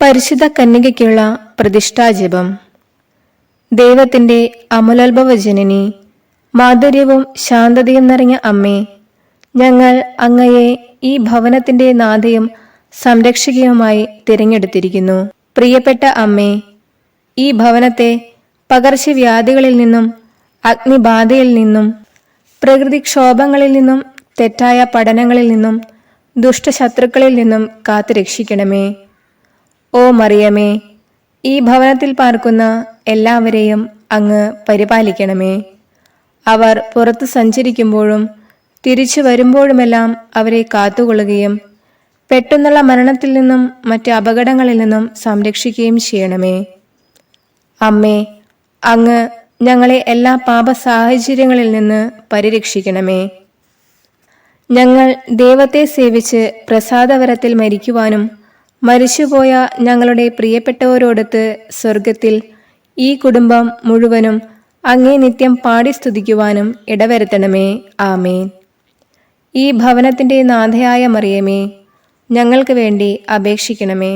പരിശുദ്ധ കന്യകയ്ക്കുള്ള പ്രതിഷ്ഠാജപം. ദൈവത്തിന്റെ അമലോത്ഭവ ജനനി മാധുര്യവും ശാന്തതയും നിറഞ്ഞ അമ്മേ ഞങ്ങൾ അങ്ങയെ ഈ ഭവനത്തിന്റെ നാഥയും സംരക്ഷകയുമായി തിരഞ്ഞെടുത്തിരിക്കുന്നു. പ്രിയപ്പെട്ട അമ്മേ ഈ ഭവനത്തെ പകർച്ചവ്യാധികളിൽ നിന്നും അഗ്നിബാധയിൽ നിന്നും പ്രകൃതിക്ഷോഭങ്ങളിൽ നിന്നും തെറ്റായ പഠനങ്ങളിൽ നിന്നും ദുഷ്ടശത്രുക്കളിൽ നിന്നും കാത്തു രക്ഷിക്കണമേ ഓ മറിയമേ ഈ ഭവനത്തിൽ പാർക്കുന്ന എല്ലാവരെയും അങ്ങ് പരിപാലിക്കണമേ. അവർ പുറത്തു സഞ്ചരിക്കുമ്പോഴും തിരിച്ചു വരുമ്പോഴുമെല്ലാം അവരെ കാത്തുകൊള്ളുകയും പെട്ടെന്നുള്ള മരണത്തിൽ നിന്നും മറ്റ് അപകടങ്ങളിൽ നിന്നും സംരക്ഷിക്കുകയും ചെയ്യണമേ. അമ്മേ അങ്ങ് ഞങ്ങളെ എല്ലാ പാപ സാഹചര്യങ്ങളിൽ നിന്ന് പരിരക്ഷിക്കണമേ. ഞങ്ങൾ ദൈവത്തെ സേവിച്ച് പ്രസാദവരത്തിൽ മരിക്കുവാനും മരിച്ചുപോയ ഞങ്ങളുടെ പ്രിയപ്പെട്ടവരോടൊത്ത് സ്വർഗത്തിൽ ഈ കുടുംബം മുഴുവനും അങ്ങേ നിത്യം പാടി സ്തുതിക്കുവാനും ഇടവരുത്തണമേ. ആമേൻ. ഈ ഭവനത്തിന്റെ നാഥയായ മറിയമേ ഞങ്ങൾക്ക് വേണ്ടി അപേക്ഷിക്കണമേ.